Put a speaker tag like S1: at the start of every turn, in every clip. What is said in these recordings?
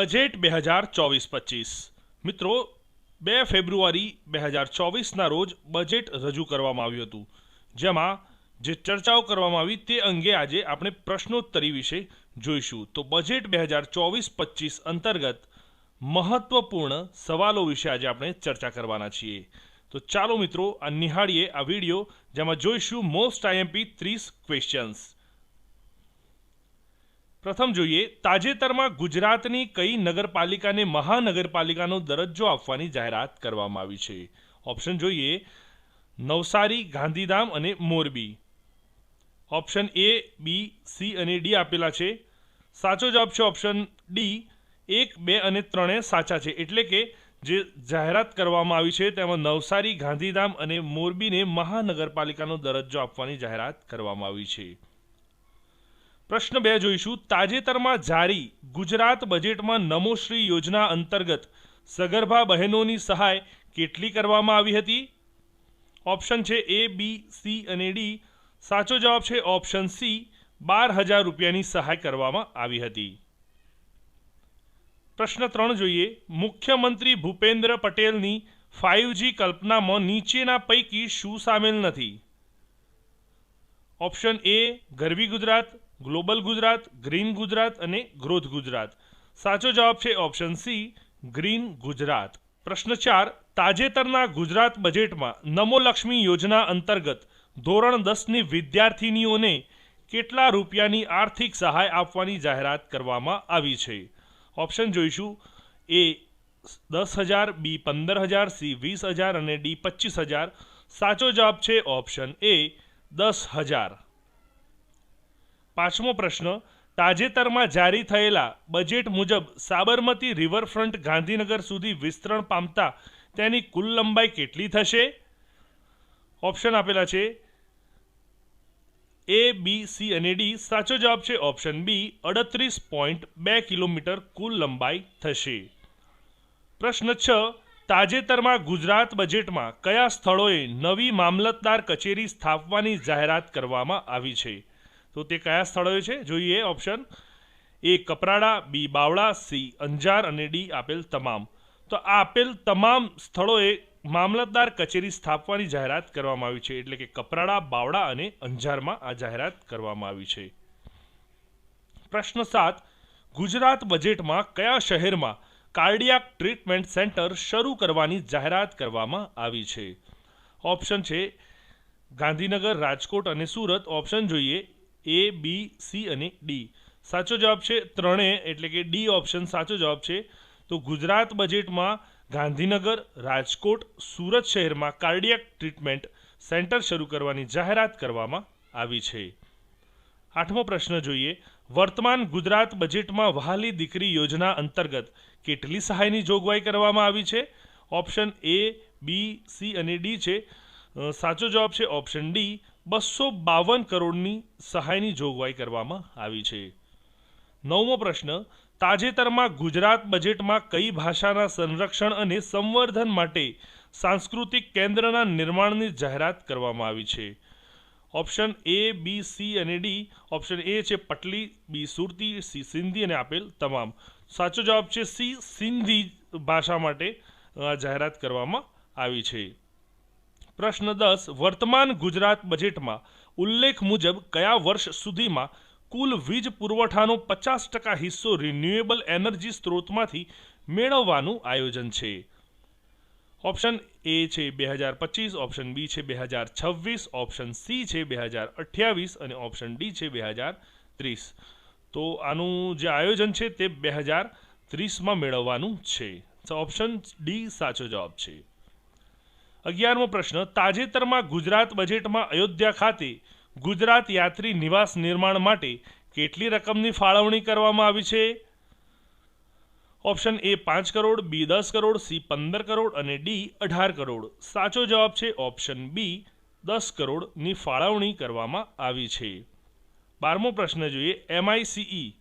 S1: Budget બે હજાર ચોવીસ પચીસ. મિત્રો, બે ફેબ્રુઆરી બે હજાર ચોવીસના રોજ બજેટ રજૂ કરવામાં આવ્યું હતું. જેમાં જે ચર્ચાઓ કરવામાં આવી તે અંગે આજે આપણે પ્રશ્નોત્તરી વિશે જોઈશું. તો બજેટ બે હજાર ચોવીસ પચીસ અંતર્ગત મહત્વપૂર્ણ સવાલો વિશે આજે આપણે ચર્ચા કરવાના છીએ. તો ચાલો મિત્રો, આ નિહાળીએ આ વીડિયો, જેમાં જોઈશું મોસ્ટ આઈએમપી ત્રીસ ક્વેશ્ચન્સ પ્રથમ જોઈએ, તાજેતરમાં ગુજરાતની કઈ નગરપાલિકાને મહાનગરપાલિકાનો દરજ્જો આપવાની જાહેરાત કરવામાં આવી છે? ઓપ્શન જોઈએ, નવસારી, ગાંધીધામ અને Morbi. Option A B C અને ડી આપેલા છે. સાચો જવાબ છે ઓપ્શન ડી એક, બે અને ત્રણે સાચા છે. એટલે કે જે જાહેરાત કરવામાં આવી છે, તેમાં નવસારી, ગાંધીધામ અને મોરબીને મહાનગરપાલિકાનો દરજ્જો આપવાની જાહેરાત કરવામાં આવી છે. પ્રશ્ન બે જોઈશું. તાજેતરમાં જારી ગુજરાત બજેટમાં નમોશ્રી યોજના અંતર્ગત સગર્ભા બહેનોની સહાય કેટલી કરવામાં આવી હતી? ઓપ્શન છે એ, બી, સી અને ડી. સાચો જવાબ છે ઓપ્શન સી, બાર હજાર રૂપિયાની સહાય કરવામાં આવી હતી. પ્રશ્ન ત્રણ જોઈએ. મુખ્યમંત્રી ભૂપેન્દ્ર પટેલની ફાઇવજી કલ્પનામાં નીચેના પૈકી શું સામેલ નથી? Option A, Garvi Gujarat. Global Gujarat, green Gujarat અને ગ્રોથ ગુજરાત. સાચો જવાબ છે ઓપ્શન સી, ગ્રીન ગુજરાત. પ્રશ્ન ચાર, તાજેતરના ગુજરાત બજેટમાં નમો લક્ષ્મી યોજના અંતર્ગત ધોરણ દસની વિદ્યાર્થીનીઓને કેટલા રૂપિયાની આર્થિક સહાય આપવાની જાહેરાત કરવામાં આવી છે? ઓપ્શન જોઈશું. એ, દસ હજાર, બી, પંદર હજાર, સી, વીસ હજાર અને ડી, પચીસ હજાર. સાચો જવાબ છે ઓપ્શન એ, દસ હજાર. પાંચમો પ્રશ્ન, તાજેતરમાં જારી થયેલા બજેટ મુજબ સાબરમતી રિવરફ્રન્ટ ગાંધીનગર સુધી વિસ્તરણ પામતા તેની કુલ લંબાઈ કેટલી થશે? ઓપ્શન આપેલા છે એ બી સી અને ડી સાચો જવાબ છે ઓપ્શન બી અડત્રીસ પોઈન્ટ બે કિલોમીટર કુલ લંબાઈ થશે. પ્રશ્ન છ, તાજેતરમાં ગુજરાત બજેટમાં કયા સ્થળોએ નવી મામલતદાર કચેરી સ્થાપવાની જાહેરાત કરવામાં આવી છે? તો તે કયા સ્થળોએ છે? જોઈએ option A Kaprada, B Bavla, C Anjar અને ડી આપેલ તમામ. તો આ આપેલ તમામ સ્થળોએ મામલતદાર કચેરી સ્થાપવાની જાહેરાત કરવામાં આવી છે. એટલે કે કપરાડા, બાવળા અને અંજારમાં આ જાહેરાત કરવામાં આવી છે. પ્રશ્ન સાત. ગુજરાત બજેટમાં કયા શહેરમાં કાર્ડિયાક ટ્રીટમેન્ટ સેન્ટર શરૂ કરવાની જાહેરાત કરવામાં આવી છે? ઓપ્શન છે ગાંધીનગર, રાજકોટ અને સુરત. ઓપ્શન જોઈએ એ બી સી અને ડી સાચો જવાબ છે ત્રણે, એટલે કે ડી ઓપ્શન સાચો જવાબ છે. તો ગુજરાત બજેટમાં ગાંધીનગર, રાજકોટ, સુરત શહેરમાં કાર્ડિયાક ટ્રીટમેન્ટ સેન્ટર શરૂ કરવાની જાહેરાત કરવામાં આવી છે. આઠમો પ્રશ્ન જોઈએ. વર્તમાન ગુજરાત બજેટમાં વહાલી દીકરી યોજના અંતર્ગત કેટલી સહાયની જોગવાઈ કરવામાં આવી છે? ઓપ્શન એ બી સી અને ડી છે. સાચો જવાબ છે ઓપ્શન ડી બસો બાવન કરોડની સહાયની જોગવાઈ કરવામાં આવી છે. નવમો પ્રશ્ન, તાજેતરમાં ગુજરાત બજેટમાં કઈ ભાષાના સંરક્ષણ અને સંવર્ધન માટે સાંસ્કૃતિક કેન્દ્રના નિર્માણની જાહેરાત કરવામાં આવી છે? ઓપ્શન એ બી સી અને ડી ઓપ્શન એ છે પટલી બી સુરતી સી સિંધી અને આપેલ તમામ. સાચો જવાબ છે સી સિંધી ભાષા માટે જાહેરાત કરવામાં આવી છે. પ્રશ્ન દસ વર્તમાન ગુજરાત બજેટમાં ઉલ્લેખ મુજબ કયા વર્ષ સુધીમાં કુલ વીજ પુરવઠાનો પચાસ ટકા હિસ્સો રિન્યુએબલ એનર્જી સ્ત્રોતમાંથી મેળવવાનું આયોજન છે? ઓપ્શન એ છે બે હજાર પચીસ, ઓપ્શન બી છે બે હજાર છવ્વીસ, ઓપ્શન સી છે બે હજાર અઠ્યાવીસ અને ઓપ્શન ડી છે બે હજાર ત્રીસ. તો આનું જે આયોજન છે તે બે હજાર ત્રીસમાં મેળવવાનું છે. ઓપ્શન ડી સાચો જવાબ છે. અગિયારમો પ્રશ્ન, તાજેતરમાં ગુજરાત બજેટમાં અયોધ્યા ખાતે ગુજરાત યાત્રી નિવાસ નિર્માણ માટે કેટલી રકમની ફાળવણી કરવામાં આવી છે? ઓપ્શન એ પાંચ કરોડ, બી દસ કરોડ, સી પંદર કરોડ અને ડી અઢાર કરોડ. સાચો જવાબ છે ઓપ્શન બી, દસ કરોડની ફાળવણી કરવામાં આવી છે. બારમો પ્રશ્ન જોઈએ એમઆઈસીઈ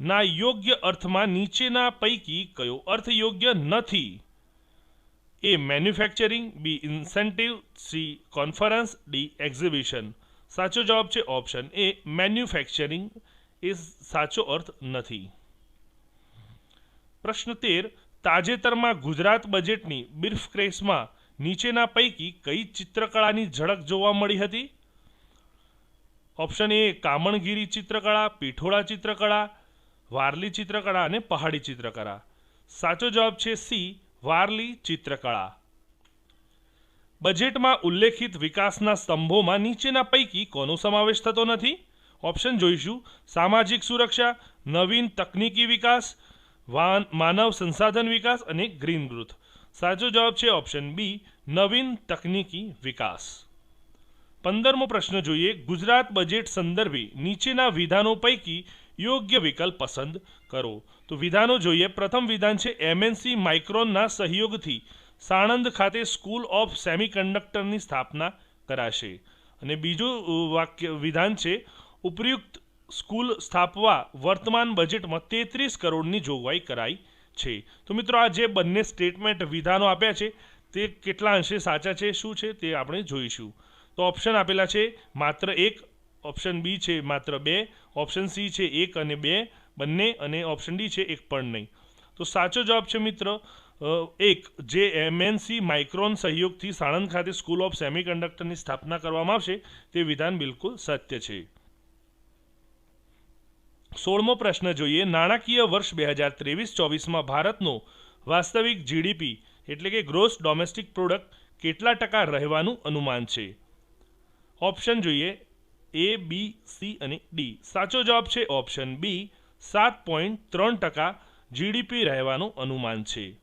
S1: ના યોગ્ય અર્થમાં નીચેના પૈકી કયો અર્થ યોગ્ય નથી? A manufacturing B incentive C conference D exhibition સાચો જવાબ છે ઓપ્શન એ મેન્યુફેક્ચરિંગ એ સાચો અર્થ નથી. પ્રશ્ન તેર. તાજેતરમાં ગુજરાત બજેટની બિર્ફ ક્રેસમાં નીચેના પૈકી કઈ ચિત્રકળાની ઝડપ જોવા મળી હતી? ઓપ્શન એ કામણગીરી ચિત્રકળા, પીઠોળા ચિત્રકળા, વારલી ચિત્રકળા અને પહાડી ચિત્રકળા. સાચો જવાબ છે સી વારલી ચિત્રકળા. બજેટમાં ઉલ્લેખિત વિકાસના સ્તંભોમાં નીચેના પૈકી કોનો સમાવેશ થતો નથી? ઓપ્શન જોઈશું. સામાજિક સુરક્ષા, નવીન તકનીકી વિકાસ, વાન, માનવ સંસાધન વિકાસ અને ગ્રીન ગ્રોથ. સાચો જવાબ છે ઓપ્શન બી, નવીન તકનીકી વિકાસ. પંદરમો પ્રશ્ન જોઈએ. ગુજરાત બજેટ સંદર્ભે નીચેના વિધાનો પૈકી યોગ્ય વિકલ્પ પસંદ કરો. તો વિધાનો જોઈએ. પ્રથમ વિધાન છે એમએનસી માઇક્રોનના સહયોગથી સાણંદ ખાતે સ્કૂલ ઓફ સેમિકન્ડક્ટરની સ્થાપના કરાશે. અને બીજું વાક્ય, વિધાન છે ઉપયુક્ત સ્કૂલ સ્થાપવા વર્તમાન બજેટમાં તેત્રીસ કરોડની જોગવાઈ કરાઈ છે. તો મિત્રો, આ જે બંને સ્ટેટમેન્ટ વિધાનો આપ્યા છે, તે કેટલા અંશે સાચા છે, શું છે, તે આપણે જોઈશું. તો ઓપ્શન આપેલા છે માત્ર એક, ઓપ્શન બી છે માત્ર બે ઓપ્શન સી છે એક અને બે, બંને અને ઓપ્શન ડી છે એક પણ નહીં. તો સાચો જવાબ છે મિત્ર એક, જે એમએનસી માઇક્રોન સહયોગથી સાણંદ ખાતે સ્કૂલ ઓફ સેમિકન્ડક્ટરની સ્થાપના કરવામાં આવશે, તે વિધાન બિલકુલ સત્ય છે. સોળમો પ્રશ્ન જોઈએ, નાણાકીય વર્ષ બે હજાર ત્રેવીસ ચોવીસમાં ભારતનો વાસ્તવિક જીડીપી એટલે કે ગ્રોસ ડોમેસ્ટિક પ્રોડક્ટ કેટલા ટકા રહેવાનું અનુમાન છે? ઓપ્શન જોઈએ એ બી સી અને ડી સાચો જવાબ છે ઓપ્શન બી સાત પોઈન્ટ ત્રણ ટકા જીડીપી રહેવાનું અનુમાન છે.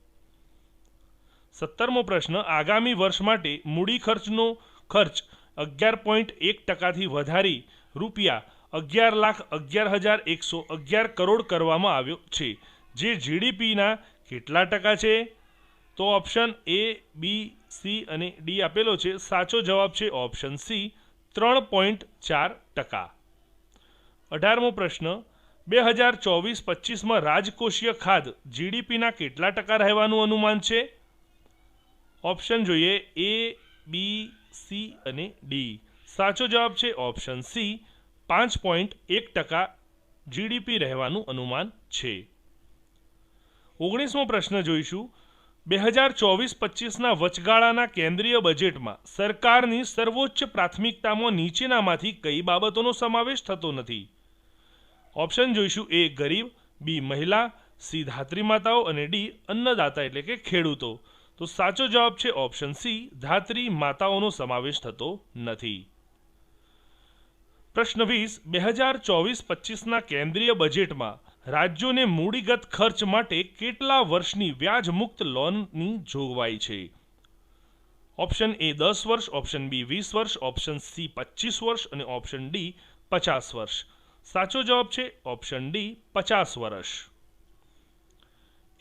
S1: સત્તરમો પ્રશ્ન, આગામી વર્ષ માટે મૂડી ખર્ચનો ખર્ચ અગિયાર પોઈન્ટ એક ટકાથી વધારી રૂપિયા અગિયાર લાખ અગિયાર હજાર એકસો અગિયાર કરોડ કરવામાં આવ્યો છે. જે જીડીપીના કેટલા ટકા છે? તો ઓપ્શન એ બી સી અને ડી આપેલો છે. સાચો જવાબ છે ઓપ્શન સી ત્રણ પોઈન્ટ ચાર ટકા. અઢારમો પ્રશ્ન, બે હજાર ચોવીસ પચીસમાં રાજકોષીય ખાધ જીડીપીના કેટલા ટકા રહેવાનું અનુમાન છે? ઓપ્શન જોઈએ એ બી સી અને ડી સાચો જવાબ છે ઓપ્શન સી પાંચ પોઈન્ટ એક ટકા જીડીપી રહેવાનું અનુમાન છે. ઓગણીસમો પ્રશ્ન જોઈશું બે હજાર ચોવીસ પચીસના વચગાળાના કેન્દ્રીય બજેટમાં સરકારની સર્વોચ્ચ પ્રાથમિકતામાં નીચેનામાંથી કઈ બાબતોનો સમાવેશ થતો નથી? ઓપ્શન જોઈશું એ ગરીબ, બી મહિલા, સી ધાત્રી માતાઓ અને ડી અન્નદાતા એટલે કે ખેડૂતો. તો સાચો જવાબ છે ઓપ્શન સી, ધાત્રી માતાઓનો સમાવેશ થતો નથી. પ્રશ્ન વીસ, બે હજાર ચોવીસ પચીસના કેન્દ્રીય બજેટમાં રાજ્યોને મૂડીગત ખર્ચ માટે કેટલા વર્ષની વ્યાજમુક્ત લોનની જોગવાઈ છે? ઓપ્શન એ દસ વર્ષ, ઓપ્શન બી વીસ વર્ષ, ઓપ્શન સી પચીસ વર્ષ અને ઓપ્શન ડી પચાસ વર્ષ. સાચો જવાબ છે ઓપ્શન ડી પચાસ વર્ષ.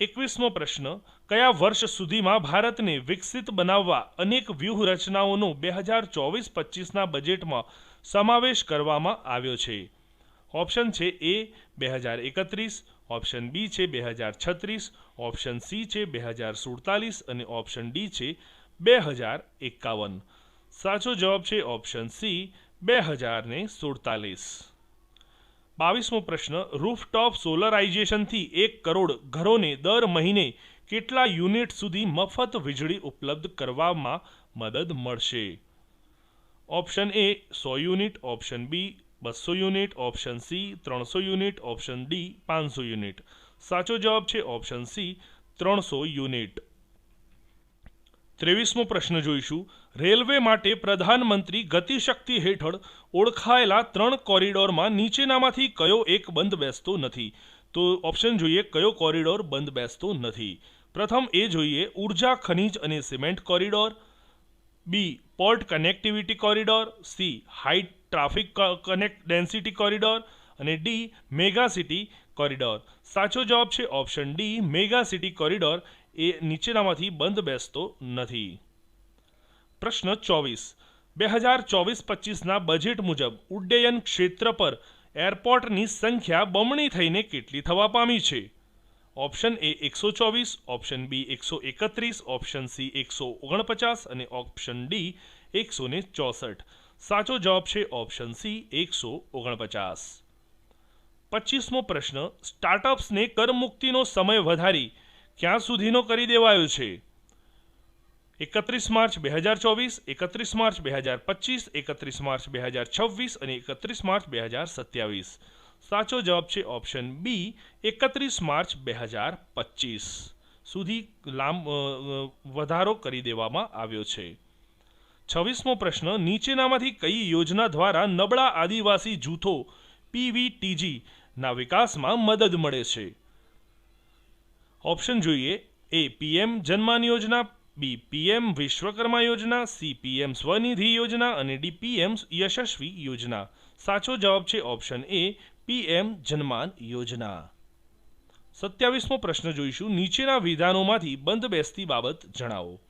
S1: એકવીસમો પ્રશ્ન, કયા વર્ષ સુધીમાં ભારતને વિકસિત બનાવવા અનેક વ્યૂહરચનાઓનો બે હજાર ચોવીસ પચીસના બજેટમાં સમાવેશ કરવામાં આવ્યો છે? ઓપ્શન છે એ બે હજાર એકત્રીસ, ઓપ્શન બી છે બે હજાર છત્રીસ, ઓપ્શન સી છે બે હજાર સુડતાલીસ અને ઓપ્શન ડી છે બે હજાર એકાવન. સાચો જવાબ છે ઓપ્શન સી બે હજાર ને સુડતાલીસ. બાવીસમો પ્રશ્ન, રૂફટોપ સોલરાઇઝેશનથી એક કરોડ ઘરોને દર મહિને કેટલા યુનિટ સુધી મફત વીજળી ઉપલબ્ધ કરવામાં મદદ મળશે? ઓપ્શન એ સો યુનિટ, ઓપ્શન બી બસો યુનિટ, ઓપ્શન સી ત્રણસો યુનિટ, ઓપ્શન ડી પાંચસો યુનિટ. સાચો જવાબ છે ઓપ્શન સી ત્રણસો યુનિટ. ત્રેવીસમો પ્રશ્ન જોઈશું. રેલવે માટે પ્રધાનમંત્રી ગતિશક્તિ હેઠળ ઓળખાયેલા ત્રણ કોરિડોરમાં નીચેનામાંથી કયો એક બંધ બેસતો નથી? તો ઓપ્શન જોઈએ કયો કોરિડોર બંધ બેસતો નથી? પ્રથમ એ જોઈએ ઊર્જા, ખનિજ અને cement corridor. B, port connectivity corridor. C high traffic connect density corridor અને ડી મેગા સિટી કોરિડોર. સાચો જવાબ છે option D mega city corridor. એ નીચેનામાંથી બંધ બેસતો નથી. પ્રશ્ન ચોવીસ. બે હજાર ચોવીસ પચીસના બજેટ મુજબ ઉડ્ડયન ક્ષેત્ર પર એરપોર્ટની સંખ્યા બમણી થઈને કેટલી થવા પામી છે? ઓપ્શન એ એકસો ચોવીસ, ઓપ્શન બી એકસો એકત્રીસ, ઓપ્શન સી એકસો ઓગણપચાસ અને ઓપ્શન ડી એકસો ને ચોસઠ. સાચો જવાબ છે ઓપ્શન સી એકસો ઓગણપચાસ. પચીસમો પ્રશ્ન સ્ટાર્ટઅપ્સને કરમુક્તિનો સમય વધારી ક્યાં સુધીનો કરી દેવાયો છે? એકત્રીસ માર્ચ બે હજાર ચોવીસ, એકત્રીસ માર્ચ બે હજાર પચીસ, એકત્રીસ માર્ચ બે હજાર છવ્વીસ અને એકત્રીસ માર્ચ બે હજાર સત્યાવીસ. સાચો જવાબ છે ઓપ્શન બી એકત્રીસ માર્ચ બે હજાર પચીસ. સુધી લાંબ વધારો કરી દેવામાં આવ્યો છે. છવ્વીસમો પ્રશ્ન, નીચેનામાંથી કઈ યોજના દ્વારા નબળા આદિવાસી જૂથો પીવીટીજી ના વિકાસમાં મદદ મળે છે? ઓપ્શન જોઈએ, એ પીએમ જનમાન યોજના, બી પીએમ વિશ્વકર્મા યોજના, સી પીએમ સ્વનિધિ યોજના અને ડી પીએમ યશસ્વી યોજના. સાચો જવાબ છે ઓપ્શન એ પીએમ જનમાન યોજના. સત્યાવીસમો પ્રશ્ન જોઈશું. નીચેના વિધાનોમાંથી બંધ બેસતી બાબત જણાવો.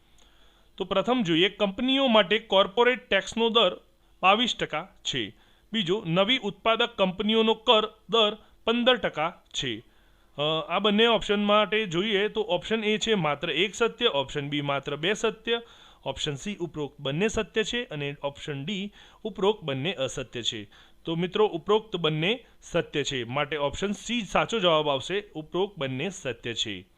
S1: તો પ્રથમ જોઈએ કંપનીઓ માટે કોર્પોરેટ ટેક્સનો દર બાવીસ ટકા છે. બીજો, નવી ઉત્પાદક કંપનીઓનો કર દર પંદર ટકા છે. આ બંને ઓપ્શન માટે જોઈએ તો ઓપ્શન એ છે માત્ર એક સત્ય, ઓપ્શન બી માત્ર બે સત્ય. ઓપ્શન સી ઉપરોક્ત બંને સત્ય છે અને ઓપ્શન ડી ઉપરોક્ત બંને અસત્ય છે. તો મિત્રો, ઉપરોક્ત બંને સત્ય છે. માટે ઓપ્શન સી સાચો જવાબ આવશે, ઉપરોક્ત બંને સત્ય છે.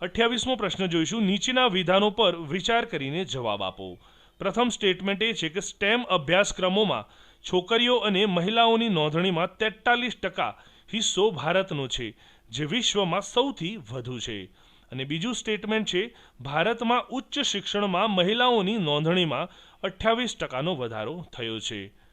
S1: અઠ્યાવીસમો પ્રશ્ન જોઈશું. નીચેના વિધાનો પર વિચાર કરીને જવાબ આપો. પ્રથમ સ્ટેટમેન્ટ એ છે કે સ્ટેમ અભ્યાસક્રમોમાં છોકરીઓ અને મહિલાઓની નોંધણીમાં તેતાલીસ ટકા હિસ્સો ભારતનો છે, જે વિશ્વમાં સૌથી વધુ છે. અને બીજું સ્ટેટમેન્ટ છે, ભારતમાં ઉચ્ચ શિક્ષણમાં મહિલાઓની નોંધણીમાં અઠ્યાવીસ ટકાનો વધારો થયો છે.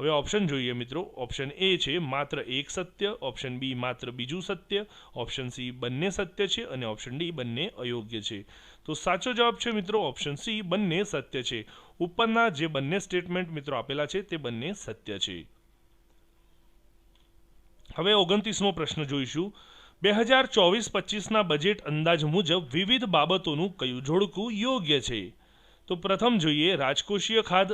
S1: હવે ઓપ્શન જોઈએ મિત્રો. ઓપ્શન એ છે, માત્ર એક સત્ય. ઓપ્શન બી માત્ર બીજું સત્ય. ઓપ્શન સી બંને સત્ય છે અને ઓપ્શન ડી બંને અયોગ્ય છે. તો સાચો જવાબ છે મિત્રો ઓપ્શન સી બંને સત્ય છે. ઉપરના જે બંને સ્ટેટમેન્ટ મિત્રો આપેલા છે, તે બંને સત્ય છે. હવે ઓગણત્રીસમો પ્રશ્ન જોઈશું. બે હજાર ચોવીસ પચીસના બજેટ અંદાજ મુજબ વિવિધ બાબતોનું કયું જોડકું યોગ્ય છે? તો પ્રથમ જોઈએ, રાજકોષીય ખાધ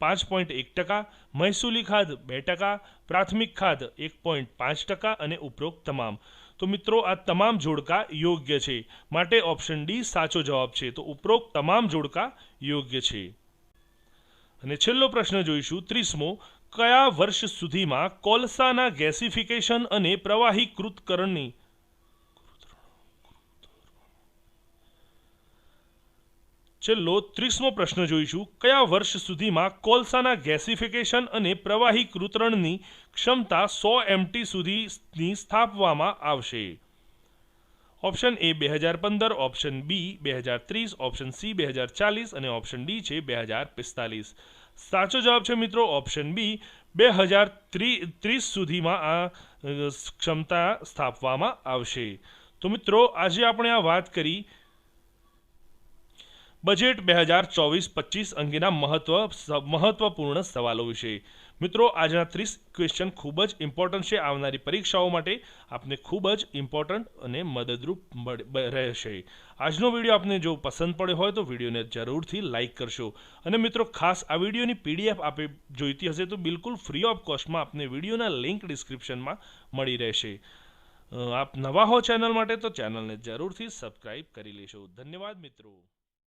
S1: પાંચ પોઈન્ટ એક ટકા મહેસૂલી ખાધ બે ટકા, પ્રાથમિક ખાધ એક પોઈન્ટ પાંચ ટકા અને ઉપરોક્ત તમામ. તો મિત્રો, આ તમામ જોડકા યોગ્ય છે? માટે ઓપ્શન ડી સાચો જવાબ છે. તો ઉપરોક્ત તમામ જોડકા યોગ્ય છે. અને છેલ્લો પ્રશ્ન જોઈશું, ત્રીસમો, કયા વર્ષ સુધીમાં કોલસાના ગેસિફિકેશન અને પ્રવાહીકૃતકરણની છેલ્લો ત્રીસમો પ્રશ્ન જોઈશું. કયા વર્ષ સુધીમાં કોલસાના ગેસિફિકેશન અને પ્રવાહી કૃતરણની ક્ષમતા સો એમટી સુધીની સ્થાપવામાં આવશે? ઓપ્શન એ બે હજાર પંદર, ઓપ્શન બી બે હજાર ત્રીસ, ઓપ્શન સી બે હજાર ચાલીસ અને ઓપ્શન ડી છે બે હજાર પિસ્તાલીસ. સાચો જવાબ છે મિત્રો ઓપ્શન બી બે હજાર ત્રીસ સુધીમાં આ ક્ષમતા સ્થાપવામાં આવશે. તો મિત્રો, આજે આપણે આ વાત કરી બજેટ બે હજાર ચોવીસ પચીસ અંગેના મહત્વ મહત્વપૂર્ણ સવાલો વિશે. મિત્રો, આજના ત્રીસ ક્વેશ્ચન ખૂબ જ ઇમ્પોર્ટન્ટ છે. આવનારી પરીક્ષાઓ માટે આપને ખૂબ જ ઇમ્પોર્ટન્ટ અને મદદરૂપ રહેશે. આજનો વીડિયો આપને જો પસંદ પડ્યો હોય તો વિડીયોને જરૂરથી લાઇક કરશો. અને મિત્રો, ખાસ આ વિડીયોની પીડીએફ આપે જોઈતી હશે તો બિલકુલ ફ્રી ઓફ કોસ્ટમાં આપને વિડીયોના લિંક ડિસ્ક્રિપ્શનમાં મળી રહેશે. આપ નવા હો ચેનલ માટે તો ચેનલને જરૂરથી સબસ્ક્રાઇબ કરી લેશો. ધન્યવાદ મિત્રો.